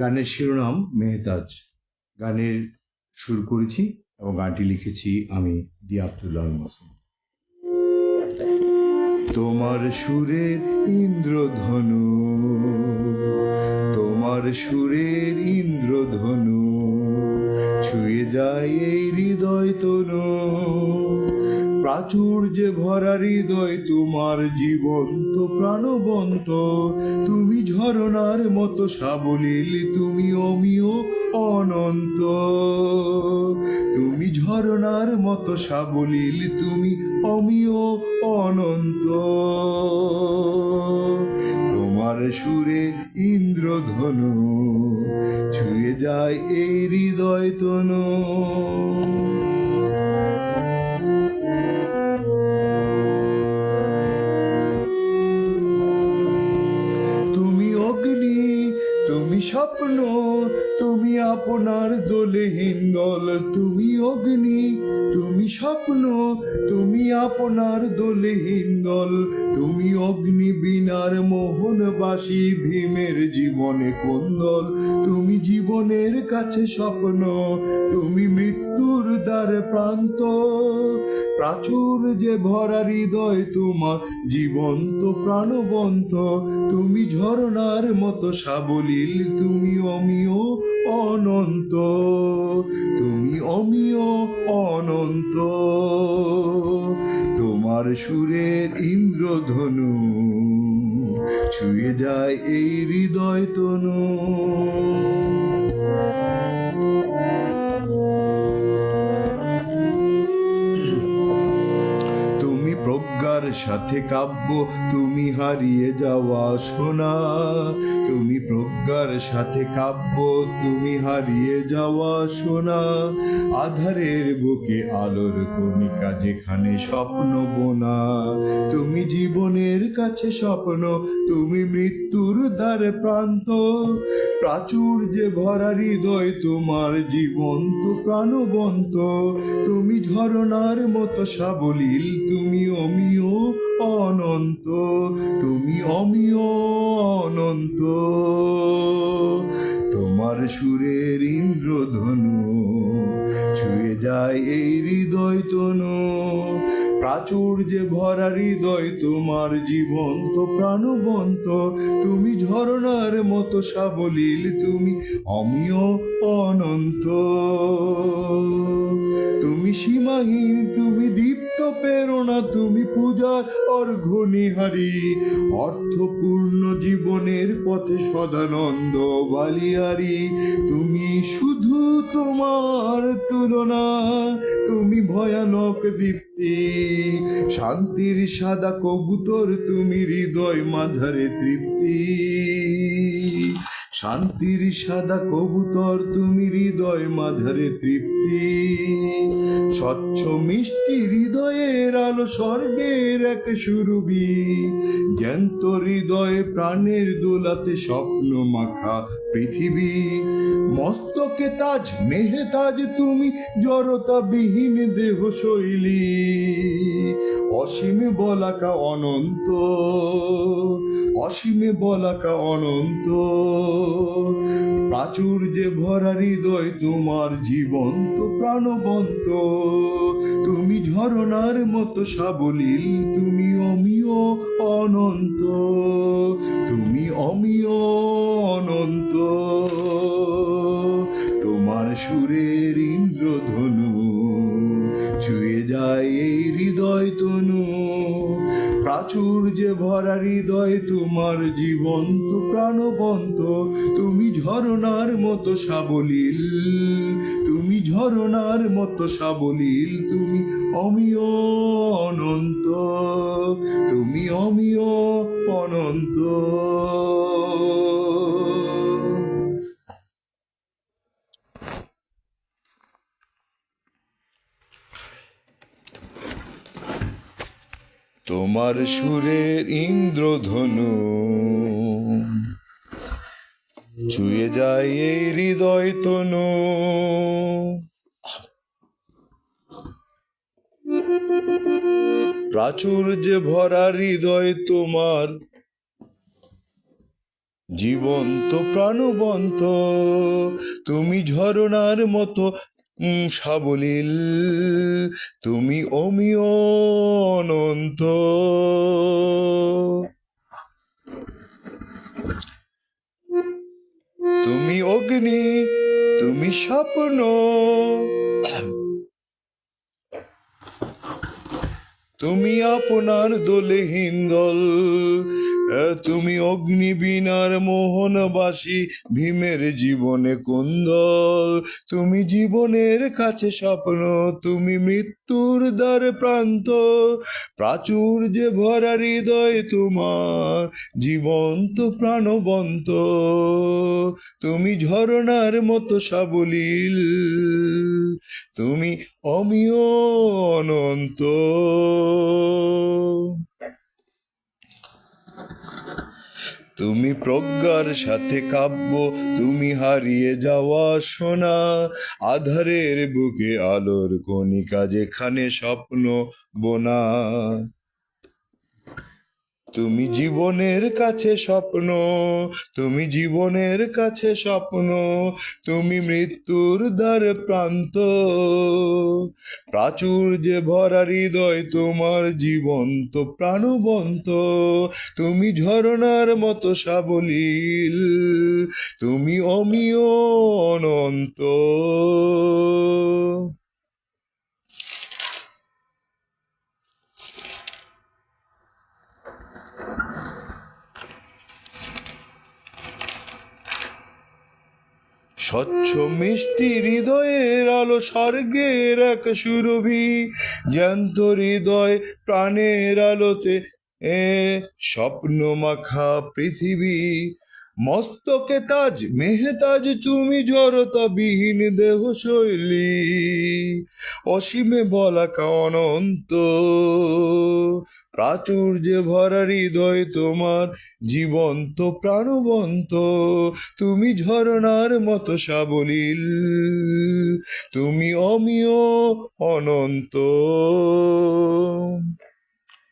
গানের শিরোনাম মেহতাজ। গানের সুর করেছি এবং গানটি লিখেছি আমি দি আব্দুল্লাহ মাসুম। তোমার সুরের ইন্দ্রধনু, তোমার সুরের ইন্দ্রধনু, ছুঁয়ে যায় এই হৃদয় তনু। প্রাচুর্যে ভরা হৃদয় তোমার জীবন্ত, প্রাণবন্ত। তুমি ঝরনার মতো সাবলীল, তুমি অমিয় অনন্ত। তুমি ঝরনার মতো সাবলীল, তুমি অমিয় অনন্ত। তোমার সুরে ইন্দ্রধনু, ছুঁয়ে যায় এই হৃদয় তনু। স্বপ্ন, তুমি আপনার দোলে হিঙ্গল তুমি অগ্নি, তুমি স্বপ্ন, তুমি আপনার দোলে হিঙ্গল তুমি অগ্নি বিনার মোহনবাসী, ভীমের জীবনে কুন্দল, তুমি জীবনের কাছে স্বপ্ন, তুমি মৃত্যুর দ্বার প্রান্ত, প্রাচুর যে ভরা হৃদয় তোমার জীবন্ত প্রাণবন্ত, তুমি ঝরনার মতো সাবলীল তুমি অমিয় অনন্ত তুমি অমিয় অনন্ত। তোমার সুরের ইন্দ্রধনু ছুঁয়ে যায় এই হৃদয় তনু। সাথে কাব্য, তুমি হারিয়ে যাওয়া সোনা। তুমি প্রজ্ঞার সাথে কাব্য, তুমি হারিয়ে যাওয়া সোনা। আধারের বুকে আলোর কণিকা, যেখানে স্বপ্ন বোনা। তুমি জীবনের কাছে স্বপ্ন, তুমি মৃত্যুর দ্বার প্রান্ত। প্রাচুর্যে ভরা হৃদয়, তোমার জীবন্ত প্রাণবন্ত। তুমি ঝরনার মতো সাবলীল, তুমি অমিয় অনন্ত, তুমি অমিয় অনন্ত। তোমার সুরের ইন্দ্রধনু, ছুঁয়ে যায় এই হৃদয় তনু। প্রাচুর্যে ভরা হৃদয় তোমার জীবন্ত প্রাণবন্ত। তুমি ঝরনার মতো সাবলীল, তুমি অমিয় অনন্ত। তুমি সীমাহীন, তুমি দীপ্ত প্রেরণা তুমি পূজার অর্ঘনিহারি অর্থপূর্ণ জীবনের পথে সদানন্দ বালিয়ারি তুমি শুধু তোমার তুলনা, তুমি ভয়ানক দীপ্তি। শান্তির সাদা কবুতর, তুমি হৃদয় মাঝারে তৃপ্তি। শান্তির সাদা কবুতর, তুমি হৃদয় মাঝারে তৃপ্তি। স্বচ্ছ মিষ্টি হৃদয়ের আলো স্বর্গের এক সুরবি জ্যান্ত হৃদয়ে প্রাণের দোলাতে স্বপ্ন মাখা পৃথিবী। মস্তকে তাজ মেহতাজ তুমি জড়তা বিহীন দেহ শৈলী অসীমে বলাকা অনন্ত। অসীমে বলাকা অনন্ত। প্রাচুর যে ভরা হৃদয় তোমার জীবন্ত, প্রাণবন্ত। তুমি ঝরনার মতো সাবলীল, তুমি অমিয় অনন্ত। তুমি অমিয় প্রাচুর্যে ভরা হৃদয় তোমার জীবন্ত প্রাণবন্ত। তুমি ঝরনার মতো সাবলীল, তুমি ঝরনার মতো সাবলীল, তুমি অমিয় অনন্ত, তুমি অমিয় অনন্ত। তোমার সুরের ইন্দ্রধনু। ছুঁয়ে যায় এই হৃদয় তনু। প্রাচুর্যে ভরা হৃদয় তোমার, জীবন্ত প্রাণবন্ত। তুমি ঝরনার মতো সাবলীল তুমি অমিয় অনন্ত। তুমি অগ্নি তুমি স্বপ্ন। তুমি আপনার দোলে হিন্দল তুমি অগ্নিবীণার মোহনবাসী, ভীমের জীবনে কুন্দল। তুমি জীবনের কাছে স্বপ্ন, তুমি মৃত্যুর দ্বার প্রান্ত। প্রাচুর্যে ভরা হৃদয় তোমার, জীবন্ত প্রাণবন্ত। তুমি ঝরনার মতো সাবলীল, তুমি অমিয় অনন্ত। তুমি প্রজ্ঞার সাথে কাব্য, তুমি হারিয়ে যাওয়া সোনা। আধারের বুকে আলোর কণিকা যেখানে স্বপ্ন বোনা। তুমি জীবনের কাছে স্বপ্ন, তুমি জীবনের কাছে স্বপ্ন, তুমি মৃত্যুর দ্বার প্রান্ত। প্রাচুর্যে ভরা হৃদয় তোমার জীবন্ত, প্রাণবন্ত। তুমি ঝরনার মতো সাবলীল, তুমি অমিয় অনন্ত। স্বচ্ছ মিষ্টি হৃদয়ের আলো স্বর্গের এক সুরভি, জ্যান্ত হৃদয় প্রাণের আলোতে এ স্বপ্ন মাখা পৃথিবী। মস্তকে তাজ, মেহতাজ, তুমি জড়তা বিহীন দেহ শৈলী অসীমে বলাকা অনন্ত। প্রাচুর্যে ভরা হৃদয় তোমার, জীবন্ত প্রাণবন্ত। তুমি ঝরনার মতো সাবলীল। তুমি অমিয় অনন্ত।